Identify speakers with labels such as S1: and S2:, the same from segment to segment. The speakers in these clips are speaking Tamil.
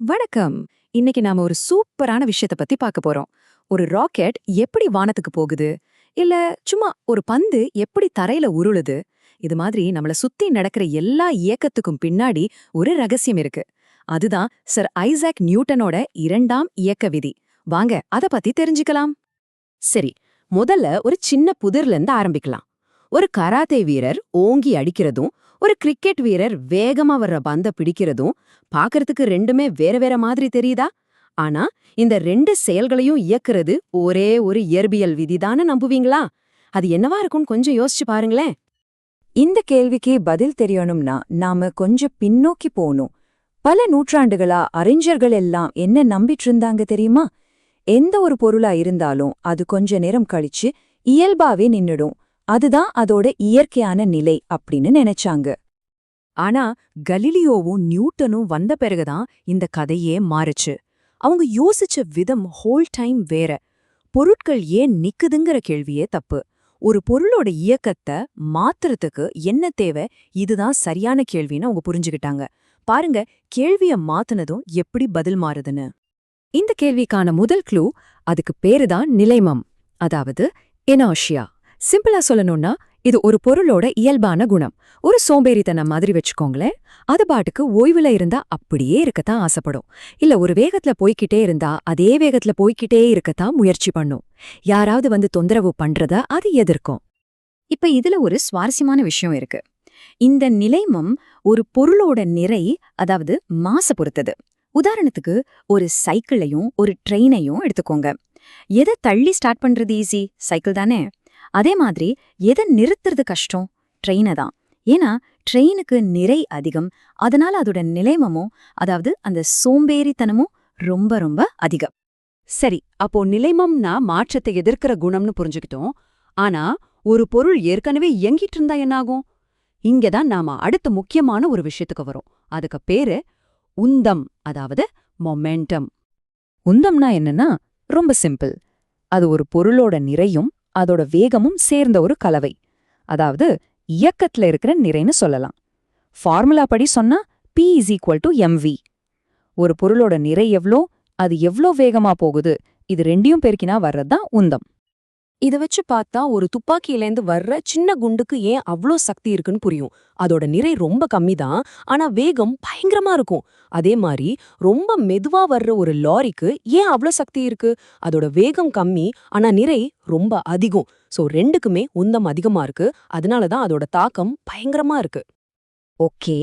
S1: வணக்கம். இன்னைக்கு நாம ஒரு சூப்பரான விஷயத்த பத்தி பார்க்க போறோம். ஒரு ராக்கெட் எப்படி வானத்துக்கு போகுது? இல்ல சும்மா ஒரு பந்து எப்படி தரையில உருளுது? இது மாதிரி நம்மள சுத்தி நடக்கிற எல்லா இயக்கத்துக்கும் பின்னாடி ஒரு ரகசியம் இருக்கு. அதுதான் சர் ஐசாக் நியூட்டனோட இரண்டாம் இயக்க விதி. வாங்க அத பத்தி தெரிஞ்சுக்கலாம்.
S2: சரி முதல்ல ஒரு சின்ன புதிர்ல இருந்து ஆரம்பிக்கலாம். ஒரு கராத்தே வீரர் ஓங்கி அடிக்கிறதும் ஒரு கிரிக்கெட் வீரர் வேகமா வர்ற பந்த பிடிக்கிறதும் பாக்கறதுக்கு ரெண்டுமே வேற வேற மாதிரி தெரியுதா? ஆனா இந்த ரெண்டு செயல்களையும் இயக்குறது ஒரே ஒரு இயற்பியல் விதிதான நம்புவீங்களா? அது என்னவா இருக்கும்னு கொஞ்சம் யோசிச்சு பாருங்களேன்.
S3: இந்த கேள்விக்கு பதில் தெரியணும்னா நாம கொஞ்சம் பின்னோக்கி போகணும். பல நூற்றாண்டுகளா அறிஞர்கள் எல்லாம் என்ன நம்பிட்டு இருந்தாங்க தெரியுமா? எந்த ஒரு பொருளா இருந்தாலும் அது கொஞ்ச நேரம் கழிச்சு இயல்பாவே நின்னுடும். அதுதான் அதோட இயற்கையான நிலை அப்படின்னு நினைச்சாங்க.
S1: ஆனா கலீலியோவும் நியூட்டனும் வந்த பிறகுதான் இந்த கதையே மாறுச்சு. அவங்க யோசிச்ச விதம் ஹோல் டைம் வேற. பொருட்கள் ஏன் நிக்குதுங்கிற கேள்வியே தப்பு. ஒரு பொருளோட இயக்கத்தை மாத்துறதுக்கு என்ன தேவை? இதுதான் சரியான கேள்வின்னு அவங்க புரிஞ்சுக்கிட்டாங்க. பாருங்க கேள்விய மாத்துனதும் எப்படி பதில் மாறுதுன்னு. இந்த கேள்விக்கான முதல் க்ளூ அதுக்கு பேருதான் நிலைமம். அதாவது எனாஷியா சிம்பிளா சொல்லணும்னா இது ஒரு பொருளோட இயல்பான குணம். ஒரு சோம்பேறித்தனம் மாதிரி வச்சுக்கோங்களேன். அது பாட்டுக்கு ஓய்வுல இருந்தா அப்படியே இருக்கத்தான் ஆசைப்படும். இல்ல ஒரு வேகத்துல போய்க்கிட்டே இருந்தா அதே வேகத்துல போய்க்கிட்டே இருக்கத்தான் முயற்சி பண்ணும். யாராவது வந்து தொந்தரவு பண்றத அது எதிர்க்கும். இப்ப இதுல ஒரு சுவாரஸ்யமான விஷயம் இருக்கு. இந்த நிலைமம் ஒரு பொருளோட நிறை அதாவது மாச பொறுத்தது. உதாரணத்துக்கு ஒரு சைக்கிளையும் ஒரு ட்ரெயினையும் எடுத்துக்கோங்க. எதை தள்ளி ஸ்டார்ட் பண்றது ஈஸி? சைக்கிள் தானே? அதே மாதிரி எதை நிறுத்துறது கஷ்டம்? ட்ரெயினை தான். ஏன்னா ட்ரெயினுக்கு நிறை அதிகம். அதனால அதோட நிலைமமும் அதாவது அந்த சோம்பேறித்தனமும் ரொம்ப ரொம்ப அதிகம்.
S2: சரி அப்போ நிலைமம்னா மாற்றத்தை எதிர்க்கிற குணம்னு புரிஞ்சுக்கிட்டோம். ஆனா ஒரு பொருள் ஏற்கனவே இயங்கிட்டு இருந்தா என்னாகும்? இங்கதான் நாம அடுத்த முக்கியமான ஒரு விஷயத்துக்கு வரோம். அதுக்கு பேரு உந்தம் அதாவது மொமெண்டம்
S1: உந்தம்னா என்னன்னா ரொம்ப சிம்பிள் அது ஒரு பொருளோட நிறையும் அதோட வேகமும் சேர்ந்த ஒரு கலவை. அதாவது இயக்கத்துல இருக்கிற நிறைன்னு சொல்லலாம். ஃபார்முலா படி சொன்னா P is equal to MV ஒரு பொருளோட நிறை எவ்ளோ அது எவ்ளோ வேகமா போகுது இது ரெண்டையும் பெருக்கினா வர்றதுதான் உந்தம்.
S4: இத வச்சு பார்த்தா ஒரு துப்பாக்கியிலேருந்து வர்ற சின்ன குண்டுக்கு ஏன் அவ்ளோ சக்தி இருக்குன்னு புரியும். அதோட நிறை ரொம்ப கம்மி தான் ஆனா வேகம் பயங்கரமா இருக்கும். அதே மாதிரி ரொம்ப மெதுவா வர்ற ஒரு லாரிக்கு ஏன் அவ்ளோ சக்தி இருக்கு? அதோட வேகம் கம்மி ஆனா நிறை ரொம்ப அதிகம். சோ ரெண்டுக்குமே உந்தம் அதிகமா இருக்கு. அதனால தான் அதோட தாக்கம் பயங்கரமா இருக்கு.
S3: ஓகே.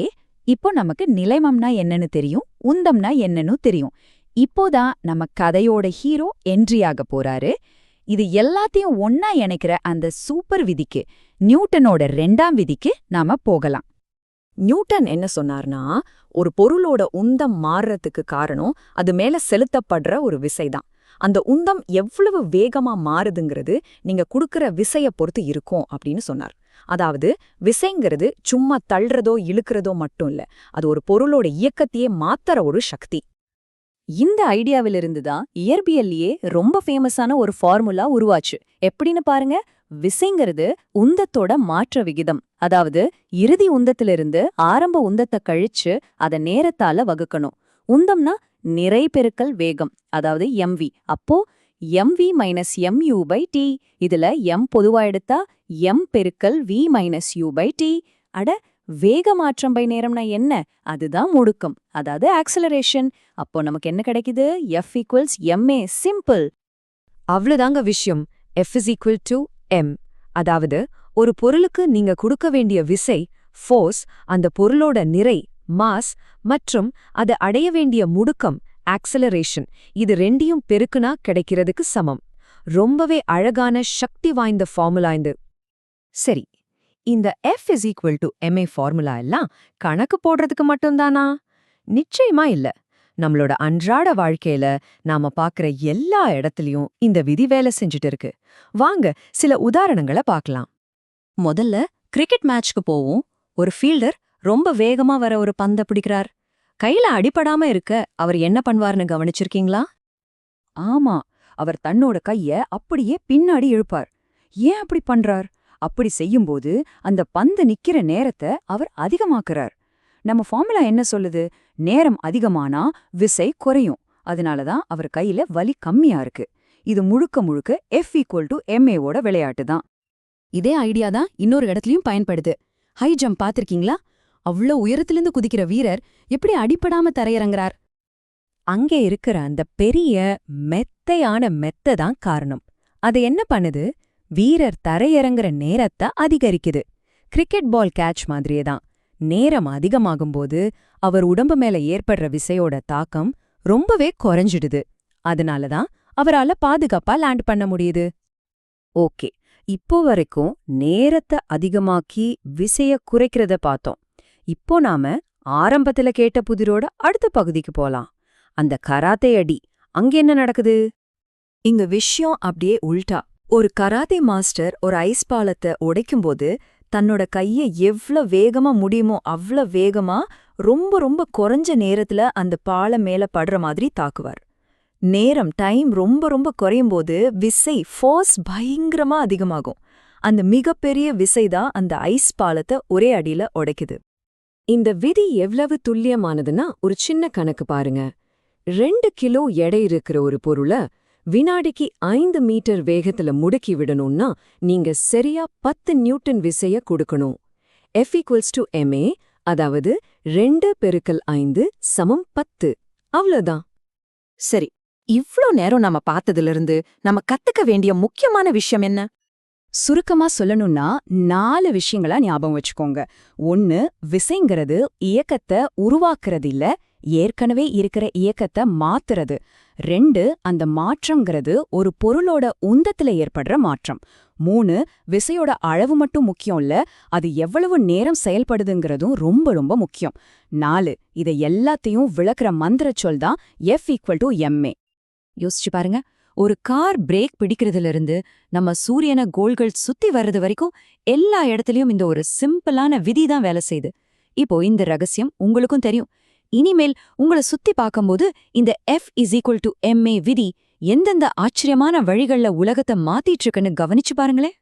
S3: இப்போ நமக்கு நிலைமம்னா என்னன்னு தெரியும் உந்தம்னா என்னன்னு தெரியும். இப்போதான் நம்ம கதையோட ஹீரோ என்ட்ரி ஆக போறாரு. இது எல்லாத்தையும் ஒன்னா இணைக்கிற அந்த சூப்பர் விதிக்கு நியூட்டனோட ரெண்டாம் விதிக்கு நாம போகலாம்.
S1: நியூட்டன் என்ன சொன்னார்னா ஒரு பொருளோட உந்தம் மாறுறதுக்கு காரணம் அது மேல செலுத்தப்படுற ஒரு விசைதான். அந்த உந்தம் எவ்வளவு வேகமா மாறுதுங்கிறது நீங்க கொடுக்கற விசைய பொறுத்து இருக்கும் அப்படின்னு சொன்னார். அதாவது விசைங்கிறது சும்மா தள்ளுறதோ இழுக்கிறதோ மட்டும் இல்ல அது ஒரு பொருளோட இயக்கத்தையே மாத்தற ஒரு சக்தி. இந்த ஐடியாவிலிருந்து தான் இயற்பியல்லையே ரொம்ப ஃபேமஸான ஒரு ஃபார்முலா உருவாச்சு. எப்படின்னு பாருங்க. விசைங்கிறது உந்தத்தோட மாற்ற விகிதம். அதாவது இறுதி உந்தத்திலிருந்து ஆரம்ப உந்தத்தை கழிச்சு அத நேரத்தால வகுக்கணும். உந்தம்னா நிறை பெருக்கல் வேகம் அதாவது எம்வி அப்போ MV minus MU by T இதுல எம் பொதுவா எடுத்தா எம் பெருக்கல் V minus U by T அட வேக மாற்றம் பை நேரம்னா என்ன? அதுதான் முடுக்கம். அதாவது ஆக்சலரேஷன் அப்போ நமக்கு என்ன கிடைக்குது? எஃப் ஈக்குவல்ஸ் எம்ஏ சிம்பிள்
S3: அவ்வளோதாங்க விஷயம். F is equal to M அதாவது ஒரு பொருளுக்கு நீங்க கொடுக்க வேண்டிய விசை ஃபோர்ஸ் அந்த பொருளோட நிறை மாஸ் மற்றும் அது அடைய வேண்டிய முடுக்கம் ஆக்சலரேஷன் இது ரெண்டையும் பெருக்குனா கிடைக்கிறதுக்கு சமம். ரொம்பவே அழகான சக்தி வாய்ந்த ஃபார்முலா இது.
S1: சரி இந்த F is equal to MA formula எல்லாம் கணக்கு போடுறதுக்கு மட்டும்தானா? நிச்சயமா இல்ல. நம்மளோட அன்றாட வாழ்க்கையில நாம பாக்குற எல்லா இடத்துலயும் இந்த விதி வேலை செஞ்சுட்டு இருக்கு. வாங்க சில உதாரணங்களை பார்க்கலாம். முதல்ல கிரிக்கெட் மேட்ச்க்கு போவோம். ஒரு ஃபீல்டர் ரொம்ப வேகமா வர ஒரு பந்த பிடிக்கிறார். கையில அடிபடாம இருக்க அவர் என்ன பண்ணுவார்னு கவனிச்சிருக்கீங்களா? ஆமா அவர் தன்னோட கைய அப்படியே பின்னாடி இழுப்பார். ஏன் அப்படி பண்றார்? அப்படி செய்யும்போது அந்த பந்து நிக்கிற நேரத்தை அவர் அதிகமாக்குறார். நம்ம ஃபார்முலா என்ன சொல்லுது? நேரம் அதிகமானா விசை குறையும். அதனால தான் அவர் கையில வலி கம்மியா இருக்கு. இது முழுக்க முழுக்க எஃப் ஈக்குவல் டு எம்ஏவோட விளையாட்டு தான்.
S2: இதே ஐடியா தான் இன்னொரு இடத்துலயும் பயன்படுது. ஹை ஜம்ப் பாத்திருக்கீங்களா அவ்ளோ உயரத்திலிருந்து குதிக்கிற வீரர் எப்படி அடிபடாம தரையிறங்குறார்?
S3: அங்கே இருக்கிற அந்த பெரிய மெத்தையான மெத்தை தான் காரணம். அது என்ன பண்ணுது? வீரர் தரையிறங்குற நேரத்தை அதிகரிக்குது. கிரிக்கெட் பால் கேட்ச் மாதிரியே தான் நேரம் அதிகமாகும்போது அவர் உடம்பு மேல ஏற்படுற விசையோட தாக்கம் ரொம்பவே குறைஞ்சிடுது. அதனால தான் அவரால பாதுகாப்பா லேண்ட் பண்ண முடியுது.
S1: ஓகே இப்போ வரைக்கும் நேரத்தை அதிகமாக்கி விசைய குறைக்கிறத பார்த்தோம். இப்போ நாம ஆரம்பத்துல கேட்ட புதிரோட அடுத்த பகுதிக்கு போலாம். அந்த கராத்தே அடி அங்க என்ன நடக்குது? இங்க விஷயம் அப்படியே உல்டா. ஒரு கராத்தே மாஸ்டர் ஒரு ஐஸ் பாலத்தை உடைக்கும்போது தன்னோட கைய எவ்ளோ வேகமா முடியுமோ அவ்ளோ வேகமா ரொம்ப ரொம்ப குறைஞ்ச நேரத்துல அந்த பாலம் மேல படுற மாதிரி தாக்குவார். நேரம் டைம் ரொம்ப ரொம்ப குறையும் போது விசை ஃபோர்ஸ் பயங்கரமா அதிகமாகும். அந்த மிகப்பெரிய விசை தான் அந்த ஐஸ் பாலத்தை ஒரே அடியில உடைக்குது.
S4: இந்த விதி எவ்வளவு துல்லியமானதுன்னா ஒரு சின்ன கணக்கு பாருங்க. ரெண்டு கிலோ எடை இருக்கிற ஒரு பொருளை வினாடிக்கு ஐந்து மீட்டர் வேகத்துல முடுக்கி விடணும்னா நீங்க சரியா பத்து நியூட்டன் விசைய கொடுக்கணும். எஃப் ஈக்குவல்ஸ் டு எம்ஏ அதாவது ரெண்டு பெருக்கல் ஐந்து சமம் பத்து. அவ்வளவுதான்.
S2: சரி இவ்ளோ நேரம் நாம பார்த்ததுல இருந்து நம்ம கத்துக்க வேண்டிய முக்கியமான விஷயம் என்ன?
S1: சுருக்கமா சொல்லணும்னா நாலு விஷயங்களா ஞாபகம் வச்சுக்கோங்க. ஒன்னு விசைங்கிறது இயக்கத்தை உருவாக்குறது இல்ல ஏற்கனவே இருக்கிற இயக்கத்தை மாத்துறது. ரெண்டு அந்த மாற்றம்ங்கிறது ஒரு பொருளோட உந்தத்துல ஏற்படுற மாற்றம். மூணு விசையோட அளவு மட்டும் முக்கியம் இல்ல அது எவ்வளவு நேரம் செயல்படுதுங்கிறதும் ரொம்ப ரொம்ப முக்கியம். நாலு இதை எல்லாத்தையும் விளக்குற மந்திர சொல் தான் எஃப் ஈக்குவல் டு எம்ஏ யோசிச்சு பாருங்க. ஒரு கார் பிரேக் பிடிக்கிறதுலேருந்து நம்ம சூரியனை கோள்கள் சுத்தி வர்றது வரைக்கும் எல்லா இடத்துலயும் இந்த ஒரு சிம்பிளான விதி தான் வேலை செய்யுது இப்போ இந்த ரகசியம் உங்களுக்கும் தெரியும். இனிமேல் உங்களை சுத்தி பார்க்கும்போது இந்த F is equal to MA விதி எந்தெந்த ஆச்சரியமான வழிகள்ல உலகத்தை மாத்திட்டு இருக்குன்னு கவனிச்சு பாருங்களேன்.